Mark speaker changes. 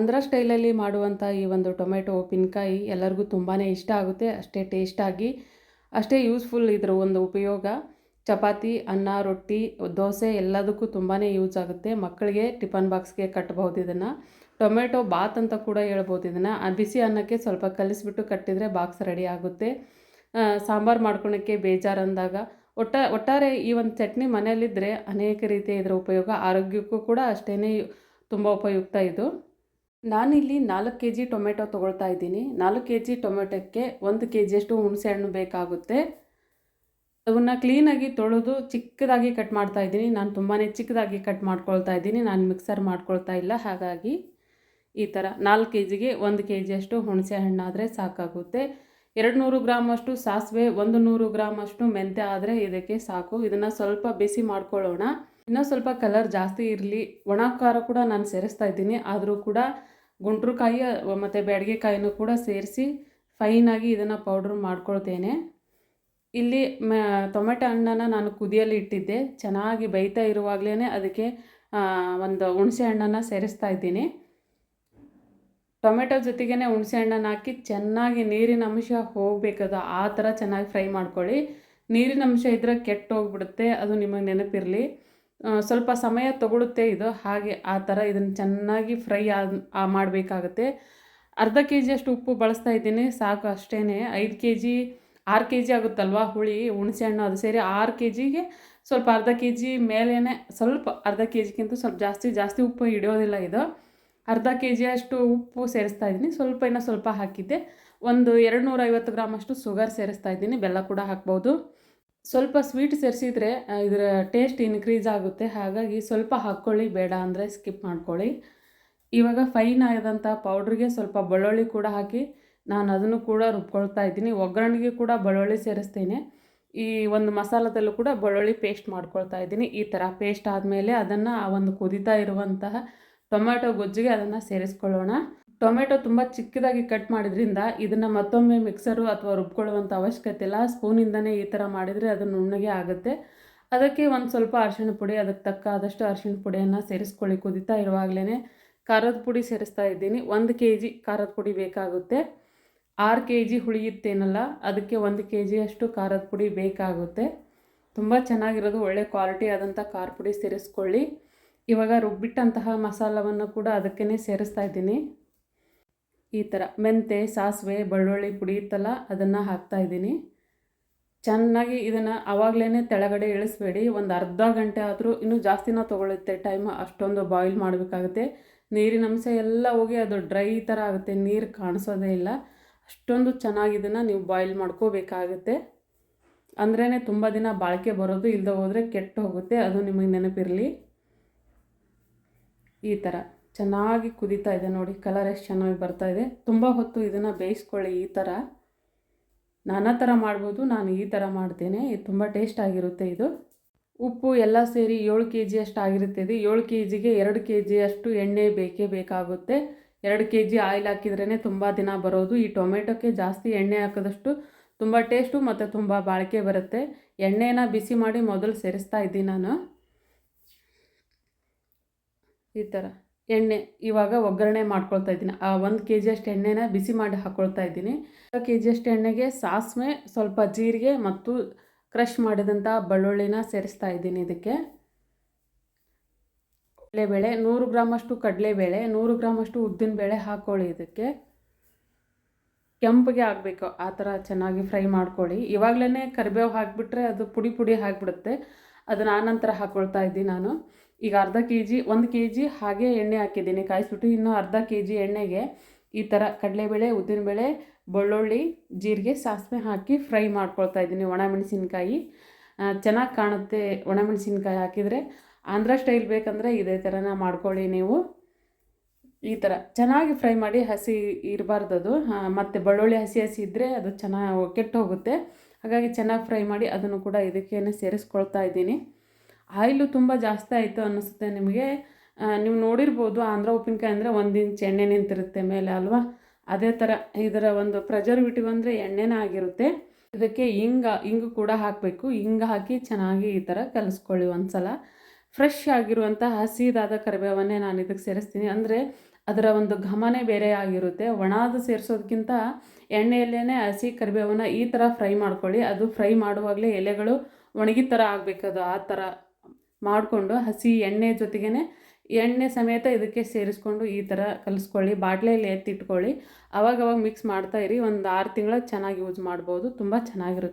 Speaker 1: ಆಂಧ್ರ ಸ್ಟೈಲಲ್ಲಿ ಮಾಡುವಂಥ ಈ ಒಂದು ಟೊಮೆಟೊ ಉಪ್ಪಿನಕಾಯಿ ಎಲ್ಲರಿಗೂ ತುಂಬಾ ಇಷ್ಟ ಆಗುತ್ತೆ, ಅಷ್ಟೇ ಟೇಸ್ಟಾಗಿ, ಅಷ್ಟೇ ಯೂಸ್ಫುಲ್ ಇದ್ರ ಒಂದು ಉಪಯೋಗ. ಚಪಾತಿ, ಅನ್ನ, ರೊಟ್ಟಿ, ದೋಸೆ ಎಲ್ಲದಕ್ಕೂ ತುಂಬಾ ಯೂಸ್ ಆಗುತ್ತೆ. ಮಕ್ಕಳಿಗೆ ಟಿಫನ್ ಬಾಕ್ಸ್ಗೆ ಕಟ್ಬೋದು ಇದನ್ನು. ಟೊಮೆಟೊ ಬಾತ್ ಅಂತ ಕೂಡ ಹೇಳ್ಬೋದು ಇದನ್ನು. ಬಿಸಿ ಅನ್ನಕ್ಕೆ ಸ್ವಲ್ಪ ಕಲಿಸ್ಬಿಟ್ಟು ಕಟ್ಟಿದರೆ ಬಾಕ್ಸ್ ರೆಡಿ ಆಗುತ್ತೆ. ಸಾಂಬಾರು ಮಾಡ್ಕೊಳಕ್ಕೆ ಬೇಜಾರು ಅಂದಾಗ, ಒಟ್ಟ, ಒಟ್ಟಾರೆ ಈ ಒಂದು ಚಟ್ನಿ ಮನೆಯಲ್ಲಿದ್ದರೆ ಅನೇಕ ರೀತಿಯ ಇದರ ಉಪಯೋಗ. ಆರೋಗ್ಯಕ್ಕೂ ಕೂಡ ಅಷ್ಟೇ ತುಂಬ ಉಪಯುಕ್ತ ಇದು. ನಾನಿಲ್ಲಿ ನಾಲ್ಕು ಕೆ ಜಿ ಟೊಮೆಟೊ ತೊಗೊಳ್ತಾ ಇದ್ದೀನಿ. ನಾಲ್ಕು ಕೆ ಜಿ ಟೊಮೆಟೊಕ್ಕೆ ಒಂದು ಕೆ ಜಿಯಷ್ಟು ಹುಣಸೆಹಣ್ಣು ಬೇಕಾಗುತ್ತೆ. ಅದನ್ನು ಕ್ಲೀನಾಗಿ ತೊಳೆದು ಚಿಕ್ಕದಾಗಿ ಕಟ್ ಮಾಡ್ತಾ ಇದ್ದೀನಿ. ನಾನು ತುಂಬಾ ಚಿಕ್ಕದಾಗಿ ಕಟ್ ಮಾಡ್ಕೊಳ್ತಾ ಇದ್ದೀನಿ. ನಾನು ಮಿಕ್ಸರ್ ಮಾಡ್ಕೊಳ್ತಾ ಇಲ್ಲ. ಹಾಗಾಗಿ ಈ ಥರ ನಾಲ್ಕು ಕೆ ಜಿಗೆ ಒಂದು ಕೆ ಜಿಯಷ್ಟು ಹುಣಸೆ ಹಣ್ಣಾದರೆ ಸಾಕಾಗುತ್ತೆ. ಎರಡು ನೂರು ಗ್ರಾಮಷ್ಟು ಸಾಸಿವೆ ಒಂದು ನೂರು ಗ್ರಾಮಷ್ಟು ಮೆಂತ್ಯ ಆದರೆ ಇದಕ್ಕೆ ಸಾಕು. ಇದನ್ನು ಸ್ವಲ್ಪ ಬಿಸಿ ಮಾಡ್ಕೊಳ್ಳೋಣ. ಇನ್ನೂ ಸ್ವಲ್ಪ ಕಲರ್ ಜಾಸ್ತಿ ಇರಲಿ. ಒಣ ಖಾರ ಕೂಡ ನಾನು ಸೇರಿಸ್ತಾ ಇದ್ದೀನಿ. ಆದರೂ ಕೂಡ ಗುಂಟ್ರು ಕಾಯಿ ಮತ್ತು ಬ್ಯಾಡಗೆಕಾಯಿನೂ ಕೂಡ ಸೇರಿಸಿ ಫೈನಾಗಿ ಇದನ್ನು ಪೌಡ್ರ್ ಮಾಡ್ಕೊಳ್ತೇನೆ. ಇಲ್ಲಿ ಮ, ಟೊಮೆಟೊ ಹಣ್ಣನ್ನು ನಾನು ಕುದಿಯಲ್ಲಿ ಇಟ್ಟಿದ್ದೆ. ಚೆನ್ನಾಗಿ ಬೇಯ್ತಾ ಇರುವಾಗಲೇ ಅದಕ್ಕೆ ಒಂದು ಹುಣಸೆ ಹಣ್ಣನ್ನು ಸೇರಿಸ್ತಾ ಇದ್ದೀನಿ. ಟೊಮೆಟೊ ಜೊತೆಗೇ ಹುಣಸೆ ಹಣ್ಣನ್ನು ಹಾಕಿ ಚೆನ್ನಾಗಿ ನೀರಿನ ಅಂಶ ಹೋಗಬೇಕದು ಆ ಥರ ಚೆನ್ನಾಗಿ ಫ್ರೈ ಮಾಡ್ಕೊಳ್ಳಿ. ನೀರಿನ ಅಂಶ ಇದ್ದರೆ ಕೆಟ್ಟೋಗ್ಬಿಡುತ್ತೆ, ಅದು ನಿಮಗೆ ನೆನಪಿರಲಿ. ಸ್ವಲ್ಪ ಸಮಯ ತಗೊಳುತ್ತೆ ಇದು. ಹಾಗೆ ಆ ಥರ ಇದನ್ನು ಚೆನ್ನಾಗಿ ಫ್ರೈ ಮಾಡಬೇಕಾಗುತ್ತೆ ಮಾಡಬೇಕಾಗತ್ತೆ. ಅರ್ಧ ಕೆ ಜಿಯಷ್ಟು ಉಪ್ಪು ಬಳಸ್ತಾ ಇದ್ದೀನಿ. ಸಾಕು ಅಷ್ಟೇ ಐದು ಕೆ ಜಿ ಆರು ಕೆ ಜಿ ಆಗುತ್ತಲ್ವ ಹುಳಿ, ಹುಣಸೆ ಹಣ್ಣು ಅದು ಸೇರಿ ಆರು ಕೆ ಜಿಗೆ ಸ್ವಲ್ಪ ಅರ್ಧ ಕೆ ಜಿ ಮೇಲೇ ಸ್ವಲ್ಪ ಅರ್ಧ ಕೆ ಜಿಗಿಂತ ಸ್ವಲ್ಪ ಜಾಸ್ತಿ ಜಾಸ್ತಿ ಉಪ್ಪು ಹಿಡಿಯೋದಿಲ್ಲ ಇದು. ಅರ್ಧ ಕೆ ಜಿಯಷ್ಟು ಉಪ್ಪು ಸೇರಿಸ್ತಾ ಇದ್ದೀನಿ. ಸ್ವಲ್ಪ ಇನ್ನೂ ಸ್ವಲ್ಪ ಹಾಕಿದ್ದೆ. ಒಂದು ಎರಡು ನೂರೈವತ್ತು ಗ್ರಾಮಷ್ಟು ಶುಗರ್ ಸೇರಿಸ್ತಾ ಇದ್ದೀನಿ. ಬೆಲ್ಲ ಕೂಡ ಹಾಕ್ಬೋದು. ಸ್ವಲ್ಪ ಸ್ವೀಟ್ ಸೇರಿಸಿದ್ರೆ ಇದರ ಟೇಸ್ಟ್ ಇನ್ಕ್ರೀಸ್ ಆಗುತ್ತೆ. ಹಾಗಾಗಿ ಸ್ವಲ್ಪ ಹಾಕ್ಕೊಳ್ಳಿ, ಬೇಡ ಅಂದರೆ ಸ್ಕಿಪ್ ಮಾಡ್ಕೊಳ್ಳಿ. ಇವಾಗ ಫೈನ್ ಆದಂಥ ಪೌಡ್ರಿಗೆ ಸ್ವಲ್ಪ ಬೆಳ್ಳುಳ್ಳಿ ಕೂಡ ಹಾಕಿ ನಾನು ಅದನ್ನು ಕೂಡ ರುಬ್ಕೊಳ್ತಾ ಇದ್ದೀನಿ. ಒಗ್ಗರಣೆಗೆ ಕೂಡ ಬೆಳ್ಳುಳ್ಳಿ ಸೇರಿಸ್ತೇನೆ. ಈ ಒಂದು ಮಸಾಲದಲ್ಲೂ ಕೂಡ ಬೆಳ್ಳುಳ್ಳಿ ಪೇಸ್ಟ್ ಮಾಡ್ಕೊಳ್ತಾ ಇದ್ದೀನಿ. ಈ ಥರ ಪೇಸ್ಟ್ ಆದಮೇಲೆ ಅದನ್ನು ಆ ಒಂದು ಕುದಿತಾ ಇರುವಂತಹ ಟೊಮ್ಯಾಟೊ ಗೊಜ್ಜಿಗೆ ಅದನ್ನು ಸೇರಿಸ್ಕೊಳ್ಳೋಣ. ಟೊಮೆಟೊ ತುಂಬ ಚಿಕ್ಕದಾಗಿ ಕಟ್ ಮಾಡಿದ್ರಿಂದ ಇದನ್ನು ಮತ್ತೊಮ್ಮೆ ಮಿಕ್ಸರು ಅಥವಾ ರುಬ್ಕೊಳ್ಳುವಂಥ ಅವಶ್ಯಕತೆ ಇಲ್ಲ. ಸ್ಪೂನಿಂದನೇ ಈ ಥರ ಮಾಡಿದರೆ ಅದು ನುಣ್ಣಗೆ ಆಗುತ್ತೆ. ಅದಕ್ಕೆ ಒಂದು ಸ್ವಲ್ಪ ಅರಿಶಿಣ ಪುಡಿ, ಅದಕ್ಕೆ ತಕ್ಕ ಆದಷ್ಟು ಅರಿಶಿಣ ಪುಡಿಯನ್ನು ಸೇರಿಸ್ಕೊಳ್ಳಿ. ಕುದಿತಾ ಇರುವಾಗಲೇ ಖಾರದ ಪುಡಿ ಸೇರಿಸ್ತಾ ಇದ್ದೀನಿ. ಒಂದು ಕೆ ಜಿ ಖಾರದ ಪುಡಿ ಬೇಕಾಗುತ್ತೆ. ಆರು ಕೆ ಜಿ ಹುಳಿಯುತ್ತೇನಲ್ಲ, ಅದಕ್ಕೆ ಒಂದು ಕೆ ಜಿಯಷ್ಟು ಖಾರದ ಪುಡಿ ಬೇಕಾಗುತ್ತೆ. ತುಂಬ ಚೆನ್ನಾಗಿರೋದು, ಒಳ್ಳೆ ಕ್ವಾಲಿಟಿ ಆದಂಥ ಖಾರ ಪುಡಿ ಸೇರಿಸ್ಕೊಳ್ಳಿ. ಇವಾಗ ರುಬ್ಬಿಟ್ಟಂತಹ ಮಸಾಲವನ್ನು ಕೂಡ ಅದಕ್ಕೇ ಸೇರಿಸ್ತಾ ಇದ್ದೀನಿ. ಈ ಥರ ಮೆಂತೆ, ಸಾಸಿವೆ, ಬೆಳ್ಳುಳ್ಳಿ ಪುಡಿ ಇತ್ತಲ್ಲ, ಅದನ್ನು ಹಾಕ್ತಾ ಇದ್ದೀನಿ. ಚೆನ್ನಾಗಿ ಇದನ್ನು ಆವಾಗಲೇ ತೆಳಗಡೆ ಇಳಿಸ್ಬೇಡಿ. ಒಂದು ಅರ್ಧ ಗಂಟೆ ಆದರೂ ಇನ್ನೂ ಜಾಸ್ತಿನ ತೊಗೊಳುತ್ತೆ ಟೈಮ್, ಅಷ್ಟೊಂದು ಬಾಯ್ಲ್ ಮಾಡಬೇಕಾಗುತ್ತೆ. ನೀರಿನ ಅಂಶ ಎಲ್ಲ ಹೋಗಿ ಅದು ಡ್ರೈ ಥರ ಆಗುತ್ತೆ, ನೀರು ಕಾಣಿಸೋದೇ ಇಲ್ಲ. ಅಷ್ಟೊಂದು ಚೆನ್ನಾಗಿ ಇದನ್ನು ನೀವು ಬಾಯ್ಲ್ ಮಾಡ್ಕೋಬೇಕಾಗುತ್ತೆ. ಅಂದ್ರೇ ತುಂಬ ದಿನ ಬಾಳಿಕೆ ಬರೋದು ಇಲ್ಲದೆ ಹೋದರೆ ಕೆಟ್ಟು ಹೋಗುತ್ತೆ, ಅದು ನಿಮಗೆ ನೆನಪಿರಲಿ. ಈ ಥರ. ಚೆನ್ನಾಗಿ ಕುದೀತಾ ಇದೆ ನೋಡಿ ಕಲರ್ ಎಷ್ಟು ಚೆನ್ನಾಗಿ ಬರ್ತಾ ಇದೆ. ತುಂಬ ಹೊತ್ತು ಇದನ್ನು ಬೇಯಿಸ್ಕೊಳ್ಳಿ ಈ ಥರ ನಾನಾ ಥರ ಮಾಡ್ಬೋದು, ನಾನು ಈ ಥರ ಮಾಡ್ತೇನೆ. ಇದು ತುಂಬ ಟೇಸ್ಟ್ ಆಗಿರುತ್ತೆ ಇದು. ಉಪ್ಪು ಎಲ್ಲ ಸೇರಿ ಏಳು ಕೆ ಜಿ ಅಷ್ಟು ಆಗಿರುತ್ತೆ ಇದು. ಏಳು ಕೆ ಜಿಗೆ ಎರಡು ಕೆ ಜಿಯಷ್ಟು ಎಣ್ಣೆ ಬೇಕೇ ಬೇಕಾಗುತ್ತೆ. ಎರಡು ಕೆ ಜಿ ಆಯಿಲ್ ಹಾಕಿದ್ರೇ ತುಂಬ ದಿನ ಬರೋದು. ಈ ಟೊಮೆಟೊಕ್ಕೆ ಜಾಸ್ತಿ ಎಣ್ಣೆ ಹಾಕಿದಷ್ಟು ತುಂಬ ಟೇಸ್ಟು ಮತ್ತು ತುಂಬ ಬಾಳಿಕೆ ಬರುತ್ತೆ. ಎಣ್ಣೆನ ಬಿಸಿ ಮಾಡಿ ಮೊದಲು ಸೇರಿಸ್ತಾ ಇದ್ದೀನಿ ನಾನು. ಈ ಥರ ಎಣ್ಣೆ ಇವಾಗ ಒಗ್ಗರಣೆ ಮಾಡ್ಕೊಳ್ತಾ ಇದ್ದೀನಿ. ಆ ಒಂದು ಕೆ ಜಿಯಷ್ಟು ಎಣ್ಣೆನ ಬಿಸಿ ಮಾಡಿ ಹಾಕ್ಕೊಳ್ತಾ ಇದ್ದೀನಿ. ಕೆ ಜಿಯಷ್ಟು ಎಣ್ಣೆಗೆ ಸಾಸಿವೆ ಸ್ವಲ್ಪ ಜೀರಿಗೆ ಮತ್ತು ಕ್ರಷ್ ಮಾಡಿದಂಥ ಬೆಳ್ಳುಳ್ಳಿನ ಸೇರಿಸ್ತಾ ಇದ್ದೀನಿ ಇದಕ್ಕೆ. ಕಡಲೆಬೇಳೆ, ನೂರು ಗ್ರಾಮಷ್ಟು ಕಡಲೆಬೇಳೆ, ನೂರು ಗ್ರಾಮಷ್ಟು ಉದ್ದಿನಬೇಳೆ ಹಾಕ್ಕೊಳ್ಳಿ ಇದಕ್ಕೆ. ಕೆಂಪಿಗೆ ಆಗಬೇಕು, ಆ ಥರ ಚೆನ್ನಾಗಿ ಫ್ರೈ ಮಾಡ್ಕೊಳ್ಳಿ. ಇವಾಗಲೇ ಕರಿಬೇವು ಹಾಕಿಬಿಟ್ರೆ ಅದು ಪುಡಿ ಪುಡಿ ಆಗಿಬಿಡುತ್ತೆ. ಅದನ್ನು ಆನಂತರ ಹಾಕ್ಕೊಳ್ತಾ ಇದ್ದೀನಿ ನಾನು. ಈಗ ಅರ್ಧ ಕೆ ಜಿ ಒಂದು ಕೆ ಜಿ ಹಾಗೆ ಎಣ್ಣೆ ಹಾಕಿದ್ದೀನಿ. ಕಾಯಿಸ್ಬಿಟ್ಟು ಇನ್ನೂ ಅರ್ಧ ಕೆ ಜಿ ಎಣ್ಣೆಗೆ ಈ ಥರ ಕಡಲೆಬೇಳೆ, ಉದ್ದಿನಬೇಳೆ, ಬೆಳ್ಳುಳ್ಳಿ, ಜೀರಿಗೆ, ಸಾಸಿವೆ ಹಾಕಿ ಫ್ರೈ ಮಾಡ್ಕೊಳ್ತಾ ಇದ್ದೀನಿ. ಒಣಮೆಣಸಿನ್ಕಾಯಿ ಚೆನ್ನಾಗಿ ಕಾಣುತ್ತೆ ಒಣಮೆಣಸಿನ್ಕಾಯಿ ಹಾಕಿದರೆ. ಆಂಧ್ರ ಸ್ಟೈಲ್ ಬೇಕಂದರೆ ಇದೇ ಥರನ ಮಾಡ್ಕೊಳ್ಳಿ ನೀವು. ಈ ಥರ ಚೆನ್ನಾಗಿ ಫ್ರೈ ಮಾಡಿ ಹಸಿ ಇರಬಾರ್ದು ಅದು. ಮತ್ತು ಬೆಳ್ಳುಳ್ಳಿ ಹಸಿ ಹಸಿ ಇದ್ದರೆ ಅದು ಚೆನ್ನಾಗಿ ಕೆಟ್ಟು ಹೋಗುತ್ತೆ ಹಾಗಾಗಿ ಚೆನ್ನಾಗಿ ಫ್ರೈ ಮಾಡಿ ಅದನ್ನು ಕೂಡ ಇದಕ್ಕೇನೆ ಸೇರಿಸ್ಕೊಳ್ತಾ ಇದ್ದೀನಿ. ಆಯಿಲು ತುಂಬ ಜಾಸ್ತಿ ಆಯಿತು ಅನ್ನಿಸುತ್ತೆ ನಿಮಗೆ. ನೀವು ನೋಡಿರ್ಬೋದು ಆಂಧ್ರ ಉಪ್ಪಿನಕಾಯಿ ಅಂದರೆ ಒಂದು ಇಂಚ್ ಎಣ್ಣೆ ನಿಂತಿರುತ್ತೆ ಮೇಲೆ ಅಲ್ವಾ? ಅದೇ ಥರ ಇದರ ಒಂದು ಪ್ರಜರ್ವಿಟಿವ್ ಅಂದರೆ ಎಣ್ಣೆನೇ ಆಗಿರುತ್ತೆ. ಇದಕ್ಕೆ ಹಿಂಗ ಹಿಂಗು ಕೂಡ ಹಾಕಬೇಕು. ಹಿಂಗ ಹಾಕಿ ಚೆನ್ನಾಗಿ ಈ ಥರ ಕಲಿಸ್ಕೊಳ್ಳಿ ಒಂದು ಸಲ ಫ್ರೆಶ್ ಆಗಿರುವಂಥ ಹಸಿದಾದ ಕರಿಬೇವನ್ನೇ ನಾನು ಇದಕ್ಕೆ ಸೇರಿಸ್ತೀನಿ. ಅಂದರೆ ಅದರ ಒಂದು ಘಮನೇ ಬೇರೆ ಆಗಿರುತ್ತೆ. ಒಣದು ಸೇರಿಸೋದಕ್ಕಿಂತ ಎಣ್ಣೆಯಲ್ಲೇ ಹಸಿ ಕರಿಬೇವನ್ನ ಈ ಥರ ಫ್ರೈ ಮಾಡ್ಕೊಳ್ಳಿ. ಅದು ಫ್ರೈ ಮಾಡುವಾಗಲೇ ಎಲೆಗಳು ಒಣಗಿದ ಥರ ಆಗಬೇಕದು ಆ ಥರ ಮಾಡಿಕೊಂಡು ಹಸಿ ಎಣ್ಣೆ ಜೊತೆಗೇ ಎಣ್ಣೆ ಸಮೇತ ಇದಕ್ಕೆ ಸೇರಿಸ್ಕೊಂಡು ಈ ಥರ ಕಲಿಸ್ಕೊಳ್ಳಿ ಬಾಟ್ಲೆಯಲ್ಲಿ ಎತ್ತಿಟ್ಕೊಳ್ಳಿ. ಅವಾಗವಾಗ ಮಿಕ್ಸ್ ಮಾಡ್ತಾ ಇರಿ, ಒಂದು ಆರು ತಿಂಗಳು ಚೆನ್ನಾಗಿ ಯೂಸ್ ಮಾಡ್ಬೋದು, ತುಂಬ ಚೆನ್ನಾಗಿರುತ್ತೆ.